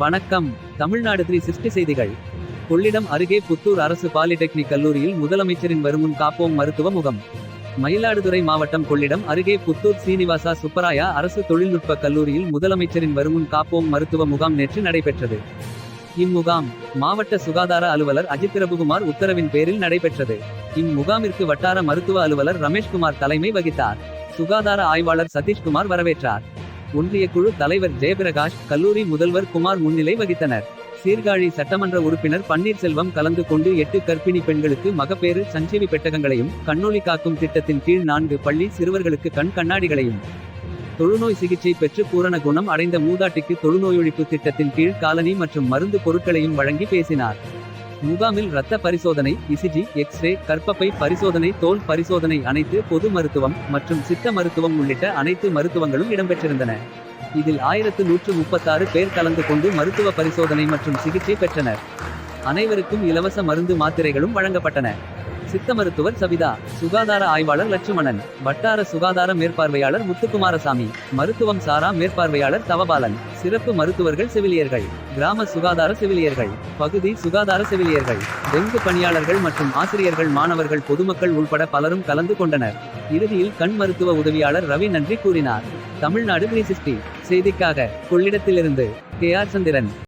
வணக்கம். Tamil Nadu three sixty செய்திகள். கொள்ளிடம் அருகே புத்தூர் அரசு பாலிடெக்னிக் கல்லூரியில் முதலமைச்சரின் வருமுன் காப்போம் மருத்துவ முகம். மயிலாடுதுறை மாவட்டம் கொள்ளிடம் அருகே புத்தூர் சீனிவாசா சுப்பராயா அரசு தொழில்நுட்ப கல்லூரியில் முதலமைச்சரின் வருமுன் காப்போம் மருத்துவ முகாம் நேற்று நடைபெற்றது. இம்முகாம் மாவட்ட சுகாதார அலுவலர் அஜித் பிரபுகுமார் உத்தரவின் பேரில் நடைபெற்றது. இம்முகாமிற்கு வட்டார மருத்துவ அலுவலர் ரமேஷ்குமார் தலைமை வகித்தார். சுகாதார ஆய்வாளர் சதீஷ்குமார் வரவேற்றார். ஒன்றிய குழு தலைவர் ஜெயபிரகாஷ் கல்லூரி முதல்வர் குமார் முன்னிலை வகித்தனர். சீர்காழி சட்டமன்ற உறுப்பினர் பன்னீர்செல்வம் கலந்து கொண்டு எட்டு கர்ப்பிணி பெண்களுக்கு மகப்பேறு சஞ்சீவி பெட்டகங்களையும் கண்ணொளி காக்கும் திட்டத்தின் கீழ் நான்கு பள்ளி சிறுவர்களுக்கு கண் கண்ணாடிகளையும். தொழுநோய் சிகிச்சை பெற்று பூரண குணம் அடைந்த மூதாட்டிக்கு தொழுநோயொழிப்பு திட்டத்தின் கீழ் காலனி மற்றும் மருந்து பொருட்களையும் வழங்கி பேசினார். முகாமில் இரத்த பரிசோதனை இசிஜி எக்ஸ்ரே கற்பப்பை பரிசோதனை தோல் பரிசோதனை அனைத்து பொது மருத்துவம் மற்றும் சித்த மருத்துவம் உள்ளிட்ட அனைத்து மருத்துவங்களும் இடம்பெற்றிருந்தன. இதில் ஆயிரத்து நூற்று முப்பத்தாறு பேர் கலந்து கொண்டு மருத்துவ பரிசோதனை மற்றும் சிகிச்சை பெற்றனர். அனைவருக்கும் இலவச மருந்து மாத்திரைகளும் வழங்கப்பட்டன. சித்த மருத்துவர் சபிதா சுகாதார ஆய்வாளர் லட்சுமணன் வட்டார சுகாதார மேற்பார்வையாளர் முத்துக்குமாரசாமி மருத்துவம் சாரா மேற்பார்வையாளர் தவபாலன் சிறப்பு மருத்துவர்கள் செவிலியர்கள் கிராம சுகாதார செவிலியர்கள் பகுதி சுகாதார செவிலியர்கள் டெங்கு பணியாளர்கள் மற்றும் ஆசிரியர்கள் மாணவர்கள் பொதுமக்கள் உள்பட பலரும் கலந்து கொண்டனர். இறுதியில் கண் மருத்துவ உதவியாளர் ரவி நன்றி கூறினார். தமிழ்நாடு த்ரீ சிக்ஸ்டி செய்திக்காக கொள்ளிடத்திலிருந்து கே ஆர் சந்திரன்.